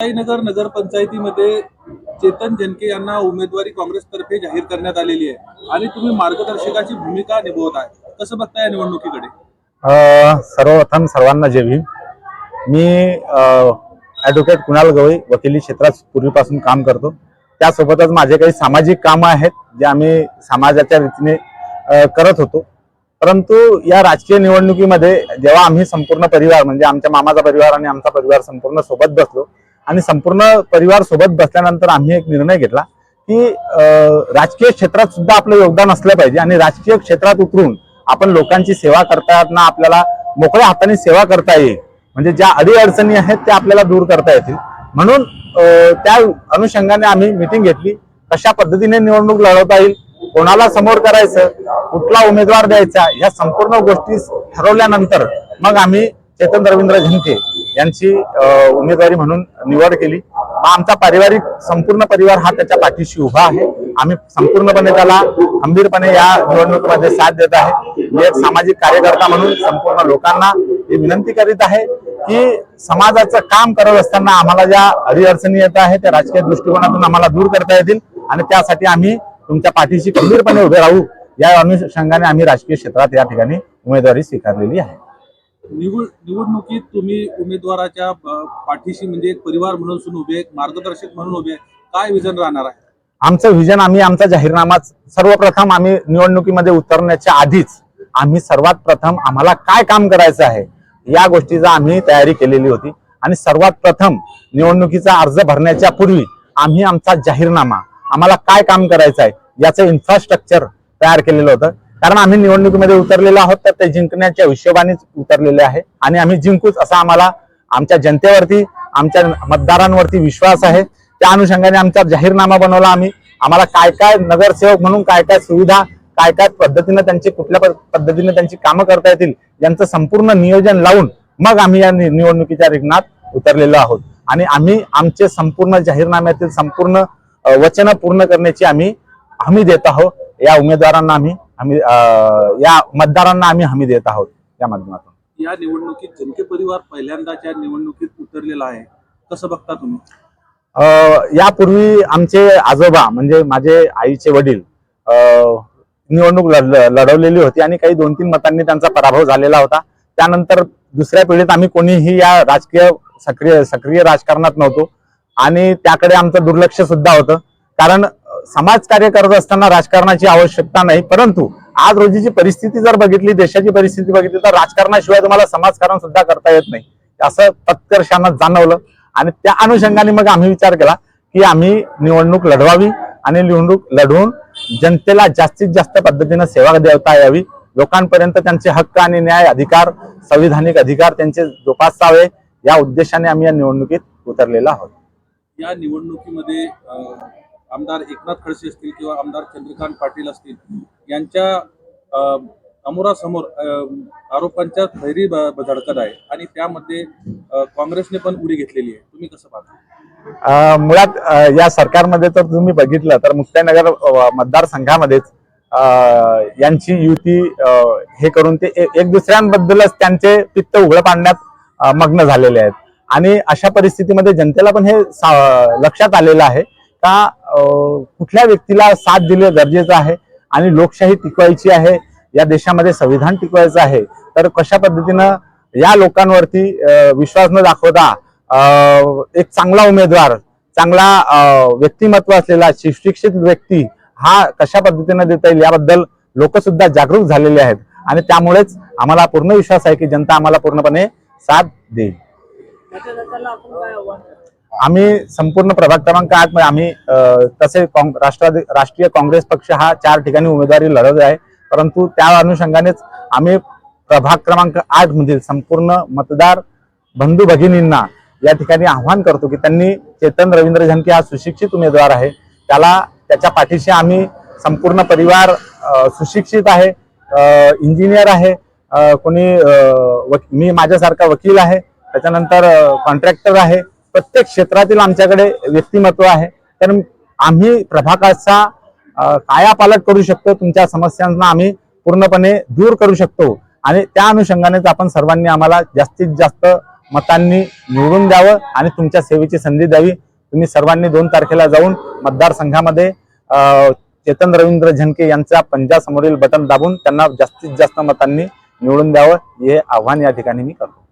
साईनगर नगरपंचायतीमध्ये चेतन जनके यांना उमेदवारी काँग्रेसतर्फे जाहीर करण्यात आलेली आहे. आणि तुम्ही मार्गदर्शकाची भूमिका निभवत आहे. कसं बघता या निवडणुकीकडे? सर्वप्रथम सर्वांना जय भीम. मी ॲडव्होकेट कुणाल गवई वकिली क्षेत्रात पूर्वीपासून काम करतो. त्यासोबतच माझे काही सामाजिक कामं आहेत जे आम्ही समाजाच्या रीतीने करत होतो. परंतु या राजकीय निवडणुकीमध्ये जेव्हा आम्ही संपूर्ण परिवार म्हणजे आमच्या मामाचा परिवार आणि आमचा परिवार संपूर्ण सोबत बसलो आणि संपूर्ण परिवार सोबत बसल्यानंतर आम्ही एक निर्णय घेतला की राजकीय क्षेत्रात सुद्धा आपलं योगदान असलं पाहिजे आणि राजकीय क्षेत्रात उतरून आपण लोकांची सेवा करताना आपल्याला मोकळ्या हाताने सेवा करता येईल. म्हणजे ज्या अडीअडचणी आहेत त्या आपल्याला दूर करता येतील. म्हणून त्या अनुषंगाने आम्ही मिटिंग घेतली. कशा पद्धतीने निवडणूक लढवता येईल कोणाला समोर करायचं कुठला उमेदवार द्यायचा या संपूर्ण गोष्टी ठरवल्यानंतर मग आम्ही चेतन रवींद्र झंके यांची उमेदवारी म्हणून निवड केली. आमचा पारिवारिक संपूर्ण परिवार हा त्याच्या पाठीशी उभा आहे. आम्ही संपूर्णपणे त्याला खंबीरपणे या निवडणुकीमध्ये साथ देत आहे. मी एक सामाजिक कार्यकर्ता म्हणून संपूर्ण लोकांना ही विनंती करीत आहे की समाजाचं काम करत असताना आम्हाला ज्या अडीअडचणी येत आहे त्या राजकीय दृष्टिकोनातून आम्हाला दूर करता येतील आणि त्यासाठी आम्ही तुमच्या पाठीशी खंबीरपणे उभे राहू. या अनुषंगाने आम्ही राजकीय क्षेत्रात या ठिकाणी उमेदवारी स्वीकारलेली आहे. निवड निवडणुकीत तुम्ही उमेदवाराच्या पाठीशी म्हणजे एक परिवार म्हणून सुन उभे एक मार्गदर्शक म्हणून उभे काय विजन राहणार आहे? आमचं व्हिजन आम्ही आमचा जाहीरनामाच सर्वप्रथम आम्ही निवडणुकीमध्ये उतरण्याच्या आधीच आम्ही सर्वात प्रथम आम्हाला काय काम करायचं आहे या गोष्टीचा आम्ही तयारी केलेली होती. आणि सर्वात प्रथम निवडणुकीचा अर्ज भरण्याच्या पूर्वी आम्ही आमचा जाहीरनामा आम्हाला काय काम करायचं आहे याचं इन्फ्रास्ट्रक्चर तयार केलेलं होतं. कारण आम्ही निवडणुकीमध्ये उतरलेलो आहोत तर ते जिंकण्याच्या हिशोबानेच उतरलेले आहे. आणि आम्ही जिंकूच असा आम्हाला आमच्या जनतेवरती आमच्या मतदारांवरती विश्वास आहे. त्या अनुषंगाने आमचा जाहीरनामा बनवला आम्ही. आम्हाला काय काय नगरसेवक म्हणून काय काय सुविधा काय काय पद्धतीने त्यांची कुठल्या पद्धतीने त्यांची कामं करता येतील यांचं संपूर्ण नियोजन लावून मग आम्ही या निवडणुकीच्या रिंगणात उतरलेलो आहोत. आणि आम्ही आमचे संपूर्ण जाहीरनाम्यातील संपूर्ण वचनं पूर्ण करण्याची आम्ही हमी देत आहोत. या उमेदवारांना आम्ही हमी अ, या मतदारांना आम्ही हमी देत आहोत या माध्यमातून. या निवडणुकीत जनके परिवार पहिल्यांदाच्या निवडणुकीत उतरलेला आहे. कसं बघता तुम्ही? यापूर्वी आमचे आजोबा म्हणजे माझे आईचे वडील निवडणूक लढ- लढवलेली होती आणि काही दोन तीन मतांनी त्यांचा पराभव झालेला होता. त्यानंतर दुसऱ्या पिढीत आम्ही कोणीही या राजकीय सक्रिय सक्रिय राजकारणात नव्हतो. आणि त्याकडे आमचं दुर्लक्ष सुद्धा होतं. कारण समाजकार्य करत असताना राजकारणाची आवश्यकता नाही परंतु आज रोजीची परिस्थिती जर बघितली देशाची परिस्थिती बघितली तर राजकारणाशिवाय तुम्हाला समाजकारण सुद्धा करता येत नाही. असं तत्कर्षानं जाणवलं. आणि त्या अनुषंगाने मग आम्ही विचार केला की आम्ही निवडणूक लढवावी आणि निवडणूक लढवून जनतेला जास्तीत जास्त पद्धतीनं सेवा देता यावी. लोकांपर्यंत त्यांचे हक्क आणि न्याय अधिकार संविधानिक अधिकार त्यांचे जोपासावे. या उद्देशाने आम्ही या निवडणुकीत उतरलेलो आहोत. या निवडणुकीमध्ये आमदार एकनाथ खडसे असतील किंवा आमदार चंद्रकांत पाटील असतील यांच्या समोरासमोर अमोरासमोर आरोपांच्या थैरी ब- धडकत आहे आणि त्यामध्ये काँग्रेसने पण उडी घेतलेली आहे. तुम्ही कसं पाहता? मुळात या सरकारमध्ये तर तुम्ही बघितलं तर मुक्ताईनगर मतदारसंघामध्येच यांची युती हे करून ते एक दुसऱ्यांबद्दलच त्यांचे पित्त उघडं पाडण्यात मग्न झालेले आहेत. आणि अशा परिस्थितीमध्ये जनतेला पण हे सा- लक्षात आलेलं आहे. का कुठल्या व्यक्तीला साथ दिले गरजेचं आहे आणि लोकशाही टिकवायची आहे या देशामध्ये संविधान टिकवायचं आहे तर कशा पद्धतीनं या लोकांवरती विश्वास न दाखवता एक चांगला उमेदवार चांगला व्यक्तिमत्व असलेला सुशिक्षित व्यक्ती हा कशा पद्धतीने देता येईल याबद्दल लोक सुद्धा जागरूक झालेले आहेत. आणि त्यामुळेच आम्हाला पूर्ण विश्वास आहे की जनता आम्हाला पूर्णपणे साथ देईल. आम्ही संपूर्ण प्रभाग क्रमांक आठमध्ये आम्ही तसे काँग- राष्ट्रवादी राष्ट्रीय काँग्रेस पक्ष हा चार ठिकाणी उमेदवारी लढत आहे. परंतु त्या अनुषंगानेच आम्ही प्रभाग क्रमांक आठ मधील संपूर्ण मतदार बंधू भगिनींना या ठिकाणी आव्हान करतो की त्यांनी चेतन रवींद्र झंके हा सुशिक्षित उमेदवार आहे. त्याला त्याच्या पाठीशी आम्ही संपूर्ण परिवार सुशिक्षित आहे इंजिनियर आहे कोणी मी माझ्यासारखा वकील आहे त्याच्यानंतर कॉन्ट्रॅक्टर आहे प्रत्येक क्षेत्रातील आमच्याकडे व्यक्तिमत्व आहे. तर आम्ही प्रभागाचा कायापालट करू शकतो तुमच्या समस्यांना आम्ही पूर्णपणे दूर करू शकतो. आणि त्या अनुषंगानेच आपण सर्वांनी आम्हाला जास्तीत जास्त मतांनी निवडून द्यावं आणि तुमच्या सेवेची संधी द्यावी. तुम्ही सर्वांनी दोन तारखेला जाऊन मतदारसंघामध्ये चेतन रवींद्र झनके यांच्या पंजासमोरील बटन दाबून त्यांना जास्तीत जास्त मतांनी निवडून द्यावं हे आव्हान या ठिकाणी मी करतो.